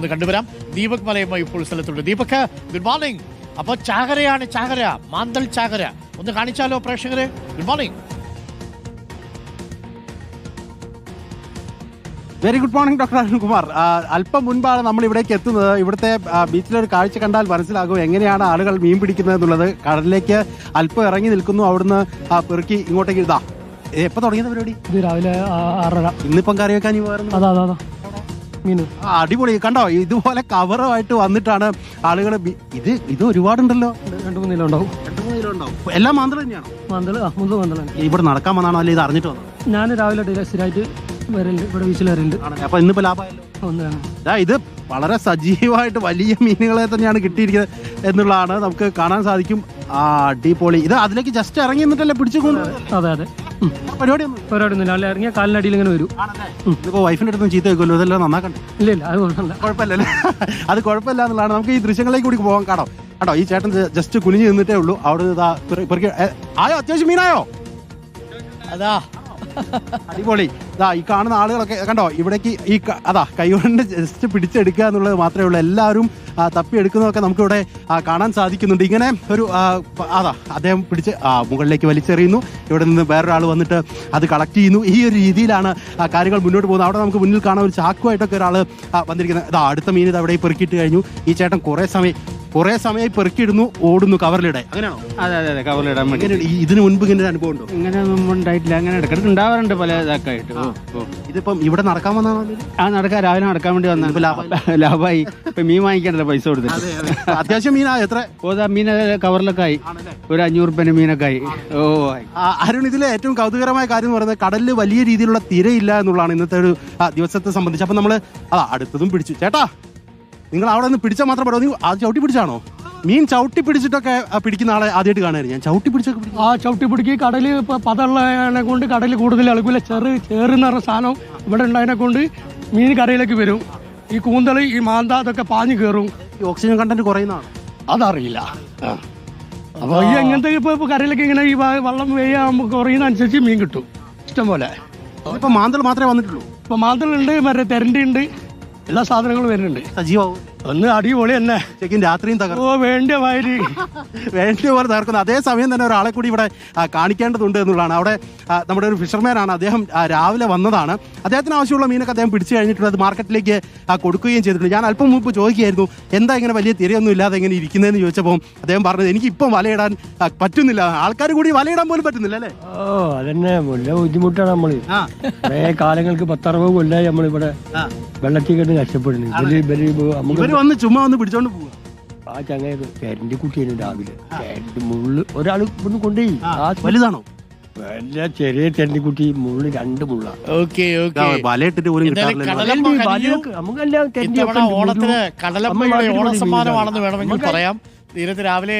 ഒന്ന് കണ്ടുവരാം. ദീപക് മലയുമായി ഇപ്പോൾ സ്ഥലത്തുണ്ട്. ദീപക് ഗുഡ് മോർണിംഗ് അപ്പൊ ചാകരയാണ് ചാകര മാന്തൽ ചാകര. ഒന്ന് കാണിച്ചാലോ പ്രേക്ഷകരെ? Good morning very good morning doctor Arunkumar അല്പം മുൻപാണ് നമ്മൾ ഇവിടേക്ക് എത്തുന്നത്. ഇവിടുത്തെ ബീച്ചിലൊരു കാഴ്ച കണ്ടാൽ മനസ്സിലാകും എങ്ങനെയാണ് ആളുകൾ മീൻ പിടിക്കുന്നത് എന്നുള്ളത്. കടലിലേക്ക് അല്പം ഇറങ്ങി നിൽക്കുന്നു. അവിടുന്ന് പെറുക്കി ഇങ്ങോട്ടേക്ക് ഇതാ. എപ്പോ തുടങ്ങിയത് പരിപാടി? ഇത് രാവിലെ ആറര. ഇന്നിപ്പം കറി വെക്കാൻ അതാ അതാ. മീന്. അടിപൊളി. കണ്ടോ? ഇതുപോലെ കവറുമായിട്ട് വന്നിട്ടാണ് ആളുകൾ ഇത് ഇത് ഒരുപാടുണ്ടല്ലോ. രണ്ട് മൂന്ന് കിലോ ഉണ്ടാവും. രണ്ട് മൂന്ന് കിലോ ഉണ്ടാവും. എല്ലാം മാന്തള തന്നെയാണോ? മന്തൾ ആ മുന്ത് മന്തളാണ് ഇവിടെ നടക്കാൻ വന്നാണോ? അല്ലെങ്കിൽ ഇത് അറിഞ്ഞിട്ട് വന്നോ ഞാൻ രാവിലെ ഡെയിലി സ്ഥിരമായിട്ട് വരലുണ്ട്. ഇവിടെ ബീച്ചിൽ വരലുണ്ട്. ആണല്ലേ? അപ്പൊ ഇന്നിപ്പോ ലാഭമായല്ലോ? ഇത് വളരെ സജീവമായിട്ട് വലിയ മീനുകളെ തന്നെയാണ് കിട്ടിയിരിക്കുന്നത് എന്നുള്ളതാണ് നമുക്ക് കാണാൻ സാധിക്കും. ആ അടിപൊളി. ഇത് അതിലേക്ക് ജസ്റ്റ് ഇറങ്ങി നിന്നിട്ടല്ലേ പിടിച്ചു കൊണ്ട് അതെ അതെ. ഉം. പരിപാടി ഒന്നും പരിപാടി ഒന്നുമില്ല അല്ല? ഇറങ്ങിയ കാലിനടിയിൽ ഇങ്ങനെ വരും. ഇതിപ്പോ വൈഫിന്റെ അടുത്ത് ചീത്ത വെക്കുമല്ലോ. ഇതെല്ലാം നന്നാക്കണ്ടേ? ഇല്ല ഇല്ല അത് കുഴപ്പമില്ല കുഴപ്പമില്ലല്ലേ? അത് കുഴപ്പമില്ല എന്നുള്ളതാണ്. നമുക്ക് ഈ ദൃശ്യങ്ങളിലേക്ക് കൂടി പോകാൻ കാണാം. കേട്ടോ ഈ ചേട്ടൻ ജസ്റ്റ് കുനിഞ്ഞു നിന്നിട്ടേ ഉള്ളൂ. അവിടെ ഇതാ ആയോ? അത്യാവശ്യം മീനായോ? അതാ. അടിപൊളി. ഇതാ ഈ കാണുന്ന ആളുകളൊക്കെ കണ്ടോ ഇവിടേക്ക് ഈ അതാ കൈകൊണ്ട് ജസ്റ്റ് പിടിച്ചെടുക്കുക എന്നുള്ളത് മാത്രമേ ഉള്ളൂ. എല്ലാവരും തപ്പിയെടുക്കുന്നതൊക്കെ നമുക്കിവിടെ കാണാൻ സാധിക്കുന്നുണ്ട്. ഇങ്ങനെ ഒരു അതാ അദ്ദേഹം പിടിച്ച് ആ, മുകളിലേക്ക് വലിച്ചെറിയുന്നു. ഇവിടെ നിന്ന് വേറൊരാൾ വന്നിട്ട് അത് കളക്ട് ചെയ്യുന്നു. ഈ ഒരു രീതിയിലാണ് കാര്യങ്ങൾ മുന്നോട്ട് പോകുന്നത്. അവിടെ നമുക്ക് മുന്നിൽ കാണാൻ ഒരു ചാക്കുമായിട്ടൊക്കെ ഒരാൾ വന്നിരിക്കുന്നത്. ഇതാ അടുത്ത മീൻ ഇത് അവിടെ പെറുക്കിയിട്ട് കഴിഞ്ഞു. ഈ ചേട്ടൻ കുറേ സമയം കുറേ സമയം പെറുക്കിയിടുന്നു ഓടുന്നു കവറിലിടെ അങ്ങനെയാണോ? അതെ അതെ അതെ കവറിലിടാൻ വേണ്ടി. ഇതിന് മുൻപ് ഇങ്ങനെ ഒരു അനുഭവം ഉണ്ടോ ഇങ്ങനെ ഒന്നും ഉണ്ടായിട്ടില്ല. അങ്ങനെ ഉണ്ടാവാറുണ്ട് പല ഇതാക്കായിട്ട്. ഓ, ഓ. ഇതിപ്പം ഇവിടെ നടക്കാൻ വന്നതാണോ ആ നടക്കാൻ രാവിലെ നടക്കാൻ വേണ്ടി വന്ന. ലാഭമായി. ഇപ്പൊ മീൻ വാങ്ങിക്കണ്ടല്ലോ പൈസ കൊടുത്തിട്ട്. അത്യാവശ്യം മീനാ എത്ര? ഓ ദാ മീൻ കവറിലൊക്കെ ആയി. ഒരു അഞ്ഞൂറ് റുപ്യ മീനൊക്കെ ആയി. ഓ ആയി. ആ, അരുൺ ഇതിലെ ഏറ്റവും കൗതുകരമായ കാര്യം എന്ന് പറയുന്നത് കടലിൽ വലിയ രീതിയിലുള്ള തിരയില്ല എന്നുള്ളതാണ് ഇന്നത്തെ ഒരു ആ, ദിവസത്തെ സംബന്ധിച്ച്. അപ്പൊ നമ്മൾ അതാ അടുത്തതും പിടിച്ചു. ചേട്ടാ നിങ്ങൾ അവിടെ നിന്ന് പിടിച്ചാൽ മാത്രം പറയാം നിങ്ങൾ ആ ചവിട്ടി പിടിച്ചാണോ? മീൻ ചവിട്ടി പിടിച്ചിട്ടൊക്കെ പിടിക്കുന്ന ആളെ ആദ്യമായിട്ട് കാണായിരുന്നു ഞാൻ. ചവിട്ടി പിടിച്ചൊക്കെ ആ ചവിട്ടി പിടിക്ക്. കടൽ ഇപ്പൊ പതള്ളതിനെ കൊണ്ട് കടലിൽ കൂടുതൽ ഇളകില്ല ചെറു ചേറുന്ന പറഞ്ഞ സാധനം ഇവിടെ ഉണ്ടായതിനെ കൊണ്ട് മീൻ കരയിലേക്ക് വരും. ഈ കൂന്തൽ ഈ മാന്ത അതൊക്കെ പാഞ്ഞു കയറും ഈ ഓക്സിജൻ കണ്ടന്റ് കുറയുന്നതാണ്? അതറിയില്ല. അപ്പൊ ഈ എങ്ങനത്തെ ഇപ്പൊ കരയിലേക്ക് ഇങ്ങനെ ഈ വള്ളം കുറയുന്ന അനുസരിച്ച് മീൻ കിട്ടും. ഇഷ്ടം പോലെ ഇപ്പൊ മാന്തൾ മാത്രമേ വന്നിട്ടുള്ളൂ. ഇപ്പൊ മാന്തളുണ്ട് മറ്റേ തെരണ്ടി ഉണ്ട് എല്ലാ സാധനങ്ങളും വരുന്നുണ്ട്. സജീവാവും ഒന്ന് അടിപൊളി തന്നെ. ശരിക്കും രാത്രിയും തകർ ഓ വേണ്ട മാതിരി. വേണ്ട പോലെ തകർക്കുന്നത് അതേ സമയം തന്നെ ഒരാളെ കൂടി ഇവിടെ കാണിക്കേണ്ടതുണ്ട് എന്നുള്ളതാണ്. അവിടെ നമ്മുടെ ഒരു ഫിഷർമാൻ ആണ് അദ്ദേഹം രാവിലെ വന്നതാണ്. അദ്ദേഹത്തിന് ആവശ്യമുള്ള മീനൊക്കെ അദ്ദേഹം പിടിച്ചു കഴിഞ്ഞിട്ടുണ്ട്. അത് മാർക്കറ്റിലേക്ക് കൊടുക്കുകയും ചെയ്തിട്ടുണ്ട്. ഞാൻ അല്പം മുമ്പ് ചോദിക്കുകയായിരുന്നു എന്താ ഇങ്ങനെ വലിയ തിരയൊന്നും ഇല്ലാതെ ഇങ്ങനെ ഇരിക്കുന്നതെന്ന് ചോദിച്ചപ്പോൾ അദ്ദേഹം പറഞ്ഞത് എനിക്ക് ഇപ്പം വലയിടാൻ പറ്റുന്നില്ല. ആൾക്കാർ കൂടി വലയിടാൻ പോലും പറ്റുന്നില്ല അല്ലേ? ഓ അതന്നെ. വലിയ ബുദ്ധിമുട്ടാണ് നമ്മൾ കാലങ്ങൾക്ക് പത്തറുപത് കൊല്ലായി നമ്മളിവിടെ. വെള്ളത്തിൽ കണ്ട് കഷ്ടപ്പെടുന്നു വന്ന് ചുമ്മാ വന്ന് പിടിച്ചോണ്ട് പോവാ. ആ ചങ്ങായത് കരണ്ടി കുട്ടിയാണ് രാവിലെ. കരണ്ട് മുള്ളു ഒരാൾ ഇവിടുന്ന് കൊണ്ടുപോയി. ആ വലുതാണോ? വല്ല ചെറിയ തെരണ്ടിക്കുട്ടി മുള്ളു രണ്ട് മുള്ള. ഓക്കെ ഇതാ, ഓക്കെ വലയിട്ടിട്ട് പോലും എന്തായാലും കിട്ടാറില്ല കടലമ്മ കനിയു നമുക്കെല്ലാം തെരണ്ടി ഇത്തവണ ഓണത്തിന് കടലമ്മയുടെ ഓണസമ്മാനമാണെന്ന് വേണമെങ്കിൽ പറയാം. തീരത്ത് രാവിലെ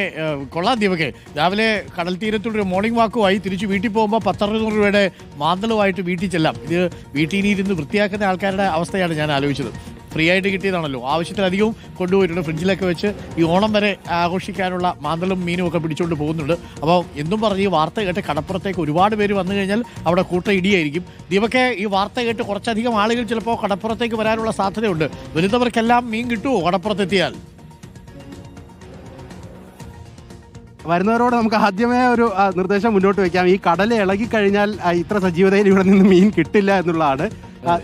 കൊള്ളാം ദീപകെ. രാവിലെ കടൽ തീരത്തുള്ള ഒരു മോർണിംഗ് വാക്കുമായി തിരിച്ച് വീട്ടിൽ പോകുമ്പോൾ പത്തറുന്നൂറ് രൂപയുടെ മാന്തളുമായിട്ട് വീട്ടിൽ ചെല്ലാം. ഇത് വീട്ടിൽ ഇരുന്ന് വൃത്തിയാക്കുന്ന ആൾക്കാരുടെ അവസ്ഥയാണ് ഞാൻ ആലോചിച്ചത്. ഫ്രീ ആയിട്ട് കിട്ടിയതാണല്ലോ. ആവശ്യത്തിലധികവും കൊണ്ടുപോയിട്ടുണ്ട്. ഫ്രിഡ്ജിലൊക്കെ വെച്ച് ഈ ഓണം വരെ ആഘോഷിക്കാനുള്ള മാന്തളും മീനും ഒക്കെ പിടിച്ചുകൊണ്ട് പോകുന്നുണ്ട്. അപ്പോൾ എന്നും പറഞ്ഞ് ഈ വാർത്ത കേട്ട് കടപ്പുറത്തേക്ക് ഒരുപാട് പേര് വന്നു കഴിഞ്ഞാൽ അവിടെ കൂട്ട ഇടിയായിരിക്കും. ദീപക്കെ ഈ വാർത്ത കേട്ട് കുറച്ചധികം ആളുകൾ ചിലപ്പോൾ കടപ്പുറത്തേക്ക് വരാനുള്ള സാധ്യതയുണ്ട്. വരുന്നവർക്കെല്ലാം മീൻ കിട്ടുമോ കടപ്പുറത്തെത്തിയാൽ? വരുന്നവരോട് നമുക്ക് ആദ്യമേ ഒരു നിർദ്ദേശം മുന്നോട്ട് വയ്ക്കാം ഈ കടൽ ഇളകി കഴിഞ്ഞാൽ ഇത്ര സജീവതയിൽ ഇവിടെ നിന്ന് മീൻ കിട്ടില്ല എന്നുള്ളതാണ്.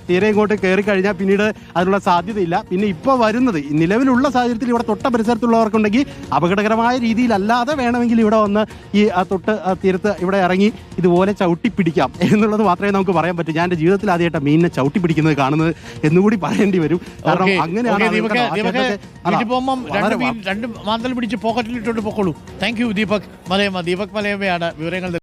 തീരെ ഇങ്ങോട്ട് കയറി കഴിഞ്ഞാൽ പിന്നീട് അതിനുള്ള സാധ്യതയില്ല. പിന്നെ ഇപ്പോൾ വരുന്നത് നിലവിലുള്ള സാഹചര്യത്തിൽ ഇവിടെ തൊട്ട പരിസരത്തുള്ളവർക്കുണ്ടെങ്കിൽ അപകടകരമായ രീതിയിലല്ലാതെ വേണമെങ്കിൽ ഇവിടെ വന്ന് ഈ തൊട്ട് തീരത്ത് ഇവിടെ ഇറങ്ങി ഇതുപോലെ ചവിട്ടി പിടിക്കാം എന്നുള്ളത് മാത്രമേ നമുക്ക് പറയാൻ പറ്റൂ. ഞാൻ എന്റെ ജീവിതത്തിൽ ആദ്യമായിട്ട് മീനിനെ ചവിട്ടി പിടിക്കുന്നത് കാണുന്നത് എന്നുകൂടി പറയേണ്ടി വരും. കാരണം അങ്ങനെയാണ് രണ്ട് മാന്തൽ പിടിച്ച് പോക്കറ്റിൽ ഇട്ടുകൊണ്ട് പൊക്കോളൂ. Thank you Deepak. Malayamma Deepak മലയമ്മയാണ് വിവരങ്ങൾ